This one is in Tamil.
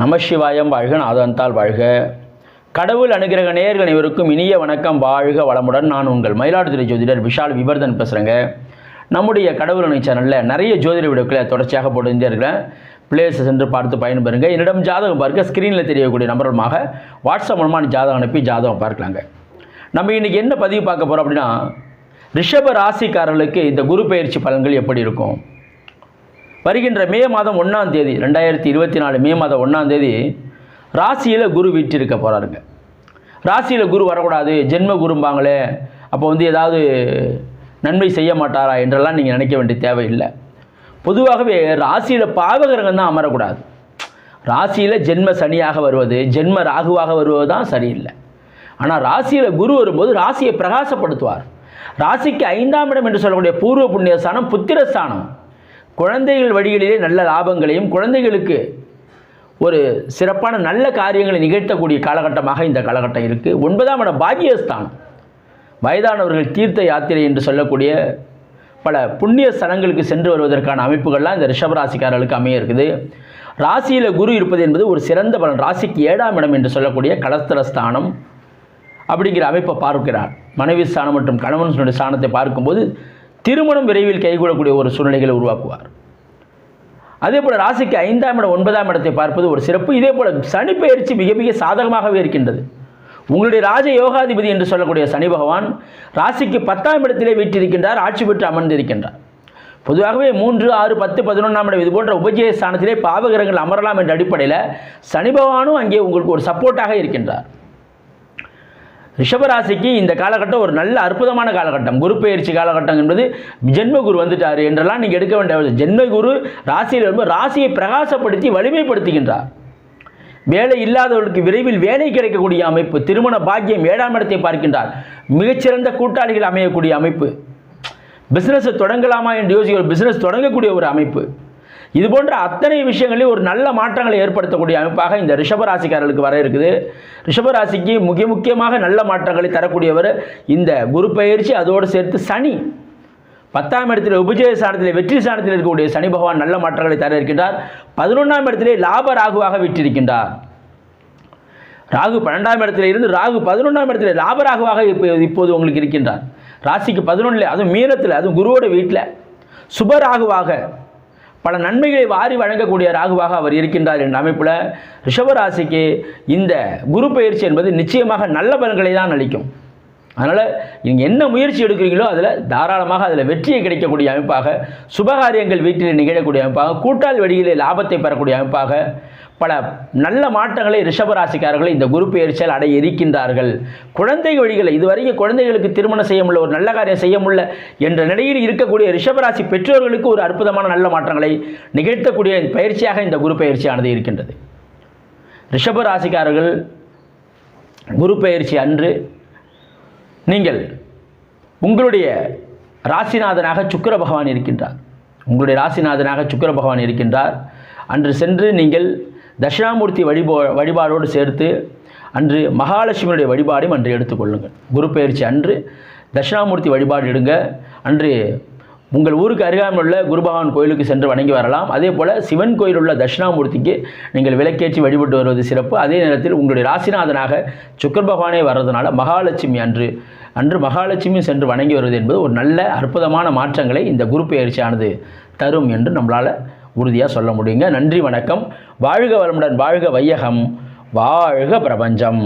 நமசிவாயம் வாழ்க நாதந்தால் வாழ்க. கடவுள் அனுகிரக நேயர்கள் அனைவருக்கும் இனிய வணக்கம். வாழ்க வளமுடன். நான் உங்கள் மயிலாடுதுறை ஜோதிடர் விஷால் விவர்தன் பேசுகிறேங்க நம்முடைய கடவுள் அணை சேனலில் நிறைய ஜோதிட வீடியோக்களை தொடர்ச்சியாக போட்டுட்டே இருக்கிறேன் பிளேஸை சென்று பார்த்து பயன்பெறுங்க. என்னிடம் ஜாதகம் பார்க்க ஸ்க்ரீனில் தெரியக்கூடிய நம்பருமாக வாட்ஸ்அப் மூலமாக ஜாதகம் அனுப்பி ஜாதகம் பார்க்கலாங்க. நம்ம இன்றைக்கி என்ன பதிவு பார்க்க போகிறோம் அப்படின்னா ரிஷப ராசிக்காரர்களுக்கு இந்த குரு பயிற்சி பலன்கள் எப்படி இருக்கும்? வருகின்ற மே மாதம் ஒன்றாம் தேதி ரெண்டாயிரத்தி இருபத்தி நாலு மே மாதம் ஒன்றாம் தேதி ராசியில் குரு வீட்டிருக்க போகிறாருங்க ராசியில் குரு வரக்கூடாது ஜென்ம குரும்பாங்களே அப்போ வந்து ஏதாவது நன்மை செய்ய மாட்டாரா என்றெல்லாம் நீங்கள் நினைக்க வேண்டிய தேவையில்லை. பொதுவாகவே ராசியில் பாவகிரகம் தான் அமரக்கூடாது. ராசியில் ஜென்ம சனியாக வருவது ஜென்ம ராகுவாக வருவது தான் சரியில்லை. ஆனால் ராசியில் குரு வரும்போது ராசியை பிரகாசப்படுத்துவார். ராசிக்கு ஐந்தாம் இடம் என்று சொல்லக்கூடிய பூர்வ புண்ணிய ஸ்தானம் புத்திர ஸ்தானம் குழந்தைகள் வழிகளிலே நல்ல லாபங்களையும் குழந்தைகளுக்கு ஒரு சிறப்பான நல்ல காரியங்களை நிகழ்த்தக்கூடிய காலகட்டமாக இந்த காலகட்டம் இருக்குது ஒன்பதாம் இடம் பாக்கியஸ்தானம் வயதானவர்கள் தீர்த்த யாத்திரை என்று சொல்லக்கூடிய பல புண்ணிய ஸ்தலங்களுக்கு சென்று வருவதற்கான அமைப்புகள்லாம் இந்த ரிஷபராசிக்காரர்களுக்கு அமைய இருக்குது. ராசியில் குரு இருப்பது என்பது ஒரு சிறந்த பலன். ராசிக்கு ஏழாம் இடம் என்று சொல்லக்கூடிய கலஸ்தர ஸ்தானம் அப்படிங்கிற அமைப்பை பார்க்கிறார். மனைவி ஸ்தானம் மற்றும் கணவன் ஸ்தானத்தை பார்க்கும்போது திருமணம் விரைவில் கைகூடக்கூடிய ஒரு சூழ்நிலைகளை உருவாக்குவார். அதே போல் ராசிக்கு ஐந்தாம் இடம் ஒன்பதாம் இடத்தை பார்ப்பது ஒரு சிறப்பு. இதே போல் சனி பயிற்சி மிக மிக சாதகமாகவே இருக்கின்றது. உங்களுடைய ராஜ யோகாதிபதி என்று சொல்லக்கூடிய சனி பகவான் ராசிக்கு பத்தாம் இடத்திலே வீட்டிருக்கின்றார் ஆட்சி பெற்று அமர்ந்திருக்கின்றார். பொதுவாகவே மூன்று ஆறு பத்து பதினொன்றாம் இடம் இது போன்ற உபஜய ஸ்தானத்திலே பாவகிரகங்கள் அமரலாம் என்ற அடிப்படையில் சனி பகவானும் அங்கே உங்களுக்கு ஒரு சப்போர்ட்டாக இருக்கின்றார். ரிஷபராசிக்கு இந்த காலகட்டம் ஒரு நல்ல அற்புதமான காலகட்டம். குரு பயிற்சி காலகட்டம் என்பது ஜென்ம குரு வந்துட்டார் என்றெல்லாம் நீங்கள் எடுக்க வேண்டிய ஜென்ம குரு ராசியில் வரும்போது ராசியை பிரகாசப்படுத்தி வலிமைப்படுத்துகின்றார். வேலை இல்லாதவர்களுக்கு விரைவில் வேலை கிடைக்கக்கூடிய அமைப்பு. திருமண பாக்கியம் ஏழாம் இடத்தை பார்க்கின்றார். மிகச்சிறந்த கூட்டாளிகள் அமையக்கூடிய அமைப்பு. பிஸ்னஸை தொடங்கலாமா என்று யோசிக்கிற பிஸ்னஸ் தொடங்கக்கூடிய ஒரு அமைப்பு. இது போன்ற அத்தனை விஷயங்களையும் ஒரு நல்ல மாற்றங்களை ஏற்படுத்தக்கூடிய அமைப்பாக இந்த ரிஷபராசிக்காரர்களுக்கு வர இருக்குது. ரிஷபராசிக்கு முக்கிய முக்கியமாக நல்ல மாற்றங்களை தரக்கூடியவர் இந்த குரு பயிற்சி அதோடு சேர்த்து சனி. பத்தாம் இடத்தில் உபஜய ஸ்தானத்தில் வெற்றி ஸ்தானத்தில் இருக்கக்கூடிய சனி பகவான் நல்ல மாற்றங்களை தர இருக்கின்றார். பதினொன்றாம் இடத்திலே லாப ராகுவாக விற்றிருக்கின்றார். ராகு பன்னெண்டாம் இடத்துல இருந்து ராகு பதினொன்றாம் இடத்துல லாபராகுவாக இப்போ இப்போது உங்களுக்கு இருக்கின்றார். ராசிக்கு பதினொன்றில் அதுவும் மீனத்தில் அதுவும் குருவோட வீட்டில். சுபராகுவாக பல நன்மைகளை வாரி வழங்கக்கூடிய ராகுவாக அவர் இருக்கின்றார் என்ற அமைப்பில் ரிஷபராசிக்கு இந்த குரு பயிற்சி என்பது நிச்சயமாக நல்ல பலன்களை தான் அளிக்கும். அதனால் நீங்கள் என்ன முயற்சி எடுக்கிறீங்களோ அதில் தாராளமாக அதில் வெற்றியை கிடைக்கக்கூடிய அமைப்பாக சுபகாரியங்கள் வீட்டில் நிகழக்கூடிய அமைப்பாக கூட்டால் வெளியிலே லாபத்தை பெறக்கூடிய அமைப்பாக பல நல்ல மாற்றங்களை ரிஷபராசிக்காரர்கள் இந்த குரு பெயர்ச்சியால் அடைய இருக்கின்றார்கள். குழந்தை வழிகளை இதுவரைக்கும் குழந்தைகளுக்கு திருமணம் செய்ய முடியல ஒரு நல்ல காரியம் செய்ய முடியல என்ற நிலையில் இருக்கக்கூடிய ரிஷபராசி பெற்றோர்களுக்கு ஒரு அற்புதமான நல்ல மாற்றங்களை நிகழ்த்தக்கூடிய பயிற்சியாக இந்த குரு பயிற்சியானது இருக்கின்றது. ரிஷபராசிக்காரர்கள் குரு பயிற்சி அன்று நீங்கள் உங்களுடைய ராசிநாதனாக சுக்கர பகவான் இருக்கின்றார். உங்களுடைய ராசிநாதனாக சுக்கர பகவான் இருக்கின்றார். அன்று சென்று நீங்கள் தட்சிணாமூர்த்தி வழிபோ வழிபாடோடு சேர்த்து அன்று மகாலட்சுமியுடைய வழிபாடையும் அன்று எடுத்துக்கொள்ளுங்கள் குரு பயிற்சி அன்று தட்சிணாமூர்த்தி வழிபாடு எடுங்க. அன்று உங்கள் ஊருக்கு அருகாமல் உள்ள குருபகவான் கோயிலுக்கு சென்று வணங்கி வரலாம். அதே போல் சிவன் கோயில் உள்ள தட்சிணாமூர்த்திக்கு நீங்கள் விளக்கேற்றி வழிபட்டு வருவது சிறப்பு. அதே நேரத்தில் உங்களுடைய ராசிநாதனாக சுக்கர் பகவானே வர்றதுனால மகாலட்சுமி அன்று அன்று மகாலட்சுமி சென்று வணங்கி வருவது என்பது ஒரு நல்ல அற்புதமான மாற்றங்களை இந்த குரு பயிற்சியானது தரும் என்று நம்மளால் உறுதியாக சொல்ல முடியுங்க. நன்றி வணக்கம். வாழ்க வளமுடன் வாழ்க வையகம். வாழ்க பிரபஞ்சம்.